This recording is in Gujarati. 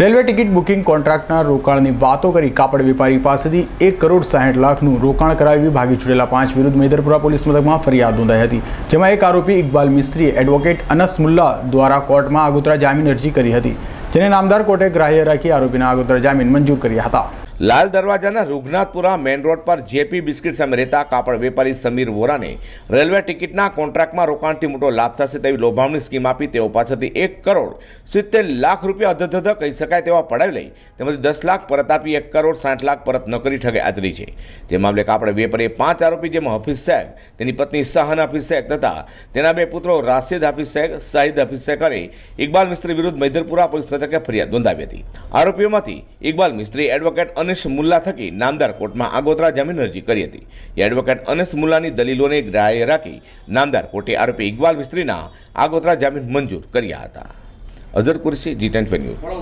રેલવે ટિકિટ બુકિંગ કોન્ટ્રાક્ટના રોકાણની વાતો કરી કાપડ વેપારી પાસેથી એક કરોડ સાહીઠ લાખનું રોકાણ કરાવી ભાગી છૂટેલા પાંચ વિરુદ્ધ મેદરપુરા પોલીસ મથકમાં ફરિયાદ નોંધાઈ હતી, જેમાં એક આરોપી ઇકબાલ મિસ્ત્રીએ એડવોકેટ અનસ મુલ્લા દ્વારા કોર્ટમાં આગોતરા જામીન અરજી કરી હતી, જેને નામદાર કોર્ટે ગ્રાહ્ય રાખી આરોપીના આગોતરા જામીન મંજૂર કર્યા હતા. લાલ દરવાજાના રૂગનાથપુરા મેઇન રોડ પર જેપી બિસ્કિટ સામે રહેતા કાપડ વેપારી સમીર વોરાને રેલવે ટિકિટના કોન્ટ્રાક્ટમાં રોકાણથી મોટો લાભ થશે તેવી લોભામણી સ્કીમ આપી તેઓ પાસેથી એક કરોડ સિત્તેર લાખ રૂપિયા અધધધ કહી શકાય તેવા પડાવી લઈ તેમાંથી દસ લાખ પરત આપી, એક કરોડ સાઠ લાખ પરત ન કરી ઠગે આચરી છે. જે મામલે કાપડ વેપારીએ પાંચ આરોપી, જેમાં હફીઝ શેખ, તેની પત્ની સહન હફીઝ શેખ તથા તેના બે પુત્રો રાશિદ હફીઝ શેખ શાહિદ હફીઝ શેખ અને ઇકબાલ મિસ્ત્રી વિરુદ્ધ મૈદરપુરા પોલીસ મથકે ફરિયાદ નોંધાવી હતી. આરોપીઓમાંથી ઇકબાલ મિસ્ત્રી, એડવોકેટ અનિશ મુલ્લા થકી નામદાર કોર્ટમાં આગોતરા જામીન અરજી કરી હતી. એડવોકેટ અનેશ મુલ્લાની દલીલોને ગ્રાહ્ય રાખી નામદાર કોર્ટે આરોપી ઇકબાલ મિસ્ત્રીના આગોતરા જામીન મંજૂર કર્યા હતા. Azhar Qureshi G ten news